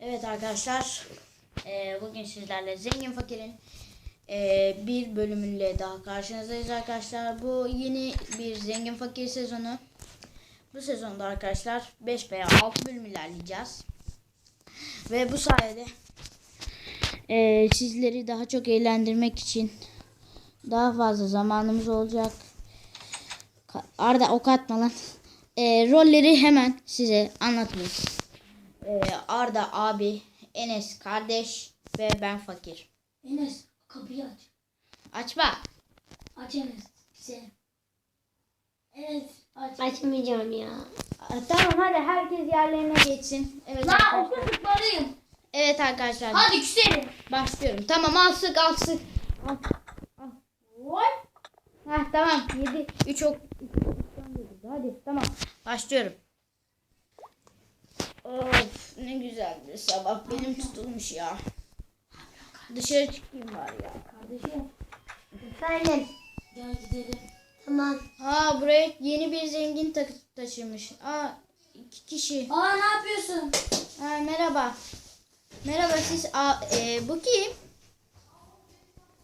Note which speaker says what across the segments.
Speaker 1: Evet arkadaşlar, eee, bugün sizlerle Zengin Fakir'in eee, bir bölümüyle daha karşınızdayız arkadaşlar. Bu yeni bir Zengin Fakir sezonu. Bu sezonda arkadaşlar 5 veya 6 bölüm ilerleyeceğiz. Ve bu sayede eee, sizleri daha çok eğlendirmek için daha fazla zamanımız olacak. Arda ok atma lan. Eee, rolleri hemen size anlatayım. Ee, Arda abi, Enes kardeş ve ben fakir.
Speaker 2: Enes kapıyı aç.
Speaker 1: Açma.
Speaker 2: Aç Enes. Bize. Enes aç.
Speaker 3: Açmayacağım ya.
Speaker 1: Aa, Tamam hadi herkes yerlerine geçsin. Evet,
Speaker 2: Lan
Speaker 1: arkadaşlar. evet arkadaşlar
Speaker 2: Hadi küserim.
Speaker 1: başlıyorum. Tamam al sık al sık. Al. Heh, tamam 7 3 ok. Hadi tamam başlıyorum. Of ne güzel bir sabah benim tutulmuş ya. Dışarı çıkayım var ya.
Speaker 2: Kardeşim.
Speaker 3: Efendim.
Speaker 2: Gel gidelim.
Speaker 3: Tamam.
Speaker 1: Ha buraya yeni bir zengin ta- taşımış. Aa iki kişi.
Speaker 2: Aa ne yapıyorsun?
Speaker 1: Ha, merhaba. Merhaba siz a, e, bu kim?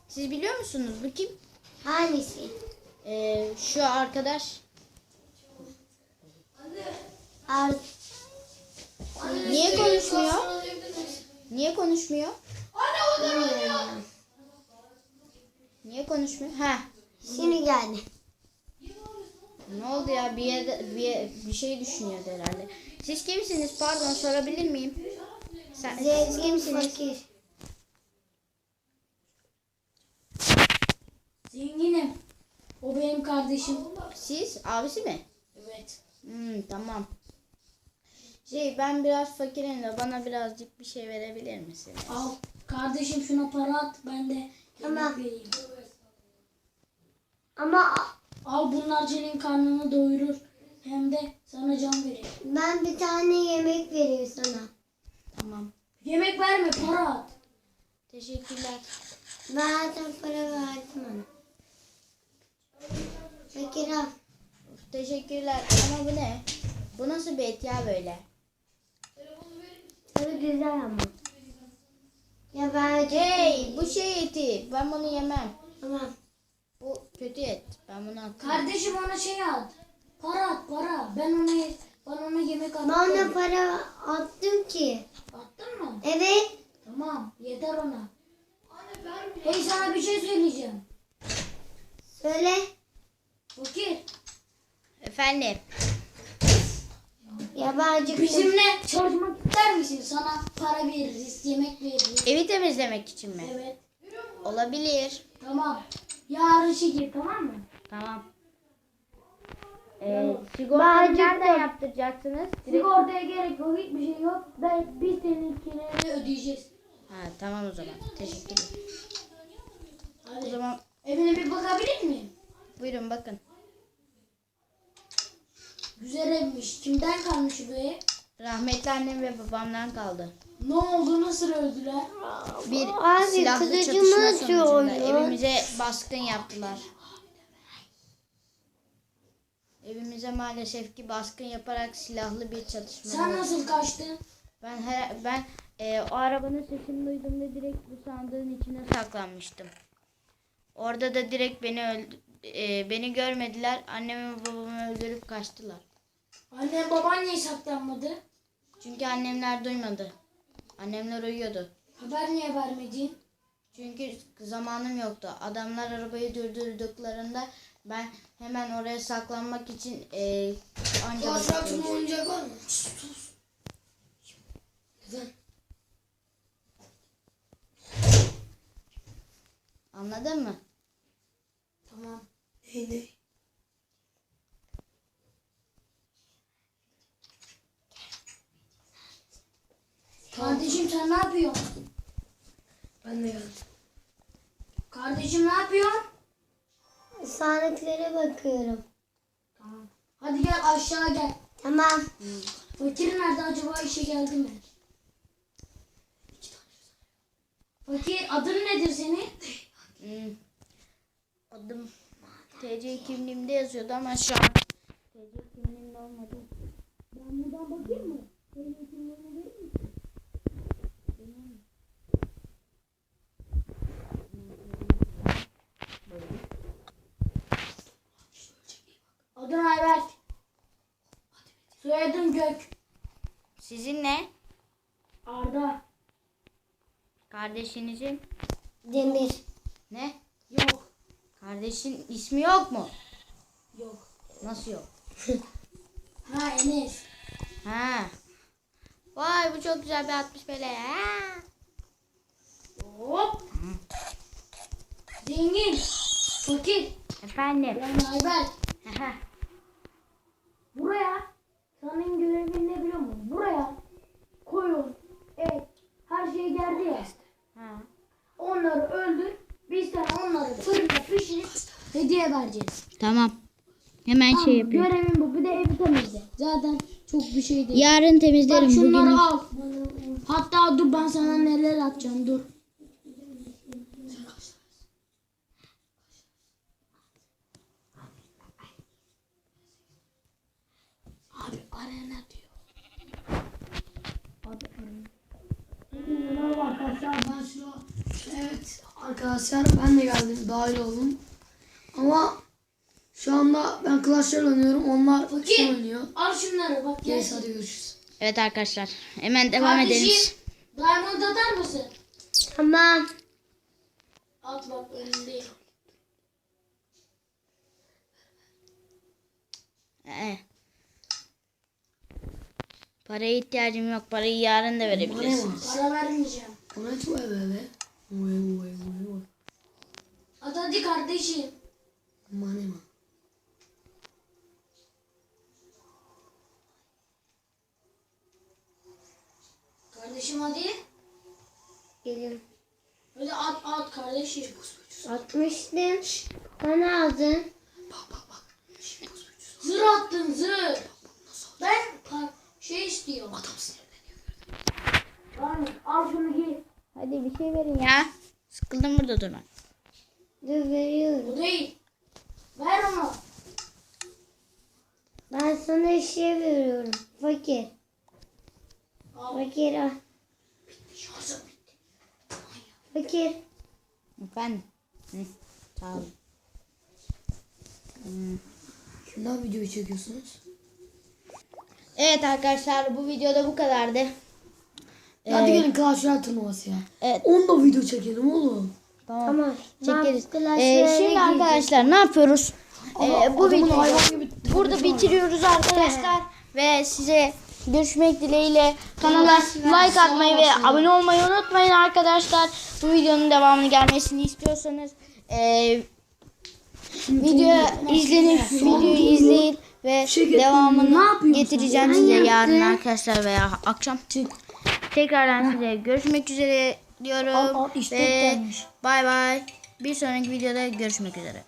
Speaker 1: Siz biliyor musunuz bu kim?
Speaker 3: Hangisi?
Speaker 1: E, şu arkadaş.
Speaker 3: Ar
Speaker 1: Niye konuşmuyor? Niye konuşmuyor?
Speaker 3: bilmiyorum.
Speaker 1: Niye konuşmuyor? Ha.
Speaker 3: Şimdi geldi.
Speaker 1: Ne oldu ya? Bir yerde bir, bir şey düşünüyordu herhalde. Siz kimsiniz? Pardon sorabilir miyim? Sen, siz kimsiniz?
Speaker 3: fakir.
Speaker 2: Zenginim. O benim kardeşim.
Speaker 1: Siz abisi mi?
Speaker 2: Evet.
Speaker 1: Hmm, tamam. Şey ben biraz fakirim de bana birazcık bir şey verebilir misiniz?
Speaker 2: Al. Kardeşim şuna para at. Ben de
Speaker 3: Tamam.
Speaker 2: yemek vereyim.
Speaker 3: Ama
Speaker 2: Al bunlar senin karnını doyurur. Hem de sana can verir.
Speaker 3: ben bir tane yemek vereyim sana.
Speaker 1: Tamam.
Speaker 2: Yemek verme para at.
Speaker 1: Teşekkürler.
Speaker 3: Ben zaten para verdim ona. Fakir al.
Speaker 1: Teşekkürler. Ama bu ne? Bu nasıl bir et ya böyle?
Speaker 3: Tabii güzel ama. Ya ben
Speaker 1: Hey bu şey eti. Ben bunu yemem.
Speaker 3: Tamam.
Speaker 1: Bu kötü et. Ben bunu atayım.
Speaker 2: Kardeşim ona şey at. Para at para. Ben ona ben ona yemek attım.
Speaker 3: Ben ona para attım ki.
Speaker 2: Attın mı?
Speaker 3: Evet.
Speaker 2: Tamam yeter ona. Hey sana bir şey söyleyeceğim.
Speaker 3: Söyle.
Speaker 2: Fakir
Speaker 1: Efendim.
Speaker 3: Yabancı
Speaker 2: bizimle çalışmak ister misin? Sana para veririz, yemek veririz.
Speaker 1: Evi temizlemek için mi?
Speaker 2: Evet.
Speaker 1: Olabilir.
Speaker 2: Tamam. Yarın şey gir tamam mı?
Speaker 1: Tamam. Ee, sigortayı nereden yaptıracaksınız? Direkt-
Speaker 2: Sigortaya gerek yok, hiçbir şey yok. Ben biz seninkileri ödeyeceğiz.
Speaker 1: Ha tamam o zaman. Teşekkürler. O
Speaker 2: Hadi.
Speaker 1: zaman
Speaker 2: Evine bir bakabilir miyim?
Speaker 1: buyurun bakın.
Speaker 2: Güzel evmiş. Kimden kalmış bu ev?
Speaker 1: Rahmetli annem ve babamdan kaldı.
Speaker 2: Ne oldu? Nasıl öldüler?
Speaker 1: Bir
Speaker 3: Abi,
Speaker 1: silahlı
Speaker 3: kılıcımı
Speaker 1: çatışma sonucunda evimize baskın yaptılar. Evimize maalesef ki baskın yaparak silahlı bir çatışma
Speaker 2: Sen
Speaker 1: oldu.
Speaker 2: nasıl kaçtın?
Speaker 1: Ben her, ben e, o arabanın sesini duydum ve direkt bu sandığın içine saklanmıştım. Orada da direkt beni öldü, e, beni görmediler. Annemi babamı öldürüp kaçtılar.
Speaker 2: Anne baban niye saklanmadı?
Speaker 1: Çünkü annemler duymadı. Annemler uyuyordu.
Speaker 2: Haber niye vermedin?
Speaker 1: Çünkü zamanım yoktu. Adamlar arabayı durdurduklarında ben hemen oraya saklanmak için e, anca bakabildim.
Speaker 2: oyuncak var mı? Sus.
Speaker 1: Anladın mı?
Speaker 2: Tamam. Neydi? Kardeşim sen ne yapıyorsun?
Speaker 3: Ben de geldim.
Speaker 2: Kardeşim ne yapıyorsun?
Speaker 3: Sağlıklara bakıyorum.
Speaker 2: Tamam. Hadi gel aşağı gel.
Speaker 3: Tamam.
Speaker 2: Fakir nerede acaba işe geldi mi? Fakir adın nedir senin?
Speaker 1: Hmm. Adım TC kimliğimde yazıyordu ama şu an TC kimliğimde olmadı.
Speaker 2: Ben buradan bakayım mı? Senin kimliğini verir misin? Gök.
Speaker 1: Sizin ne?
Speaker 2: Arda.
Speaker 1: Kardeşinizin
Speaker 3: Demir.
Speaker 1: ne?
Speaker 2: Yok.
Speaker 1: Kardeşin ismi yok mu?
Speaker 2: Yok.
Speaker 1: Nasıl yok?
Speaker 2: Ha Enes.
Speaker 1: Ha. Vay bu çok güzel bir 60 böyle. Ha.
Speaker 2: Hop. Zengin. Fakir.
Speaker 1: Efendim.
Speaker 2: Ben Ayber.
Speaker 1: Aha.
Speaker 2: Buraya senin görevin ne biliyor musun? Buraya koyun, et, her şey geldi ya.
Speaker 1: ha.
Speaker 2: Onları öldür. Biz de onları fırında pişirip hediye vereceğiz.
Speaker 1: Tamam. Hemen
Speaker 2: Tamam, görevim bu. Bir de evi temizle. Zaten çok bir şey değil.
Speaker 1: Yarın
Speaker 2: Bak
Speaker 1: temizlerim
Speaker 2: şunları
Speaker 1: bugün.
Speaker 2: al. Hatta dur ben sana neler atacağım dur. Abi arena diyor. Abi arena.
Speaker 3: Merhaba arkadaşlar ben şu Evet arkadaşlar ben de geldim dahil oldum. Ama şu anda ben Clash Royale oynuyorum. Onlar
Speaker 2: Fakir.
Speaker 3: şey oynuyor.
Speaker 2: Al şunları bak gel.
Speaker 3: Neyse hadi görüşürüz.
Speaker 1: Evet arkadaşlar. Hemen devam edelim.
Speaker 2: Kardeşim, Diamond atar mısın?
Speaker 3: Tamam.
Speaker 2: At bak önündeyim.
Speaker 1: Ee. Paraya ihtiyacım yok. Parayı yarın da verebilirsin.
Speaker 2: Para vermeyeceğim.
Speaker 3: Bana hiç böyle
Speaker 2: hadi kardeşim.
Speaker 3: Bana mı?
Speaker 2: Kardeşim hadi.
Speaker 3: Geliyorum.
Speaker 2: Hadi at at kardeşim.
Speaker 3: Atmıştım. Bana aldın.
Speaker 2: Bak bak bak. Zır attın zır. Ben şey istiyorum.
Speaker 3: Adam sinirleniyor.
Speaker 2: Al şunu giy.
Speaker 1: Hadi bir şey verin ya. Sıkıldım burada durmak.
Speaker 3: Dur veriyorum.
Speaker 2: Bu değil. Ver onu.
Speaker 3: Ben sana şey veriyorum. Fakir.
Speaker 2: Al.
Speaker 3: Fakir al.
Speaker 2: Şarjım bitti.
Speaker 3: Fakir.
Speaker 1: Efendim. Hı. Sağ olun.
Speaker 3: Kimden videoyu çekiyorsunuz?
Speaker 1: Evet arkadaşlar bu videoda bu kadardı.
Speaker 3: Hadi gelin Clash Royale turnuvası ya.
Speaker 1: Evet.
Speaker 3: Onunla video çekelim oğlum.
Speaker 1: Tamam.
Speaker 3: Tamam.
Speaker 1: Çekeriz. Ee, şimdi arkadaşlar ne yapıyoruz? Ee, bu videoyu burada bitiriyoruz arkadaşlar. ve size görüşmek dileğiyle kanala like atmayı ve abone olmayı unutmayın arkadaşlar. Bu videonun devamını gelmesini istiyorsanız ee, video izleyin, videoyu izleyin ve
Speaker 3: Şey
Speaker 1: devamını getireceğim size yarın arkadaşlar veya akşam. Tekrardan size görüşmek üzere diyorum
Speaker 3: Al, al, istek
Speaker 1: ve bay bay. Bir sonraki videoda görüşmek üzere.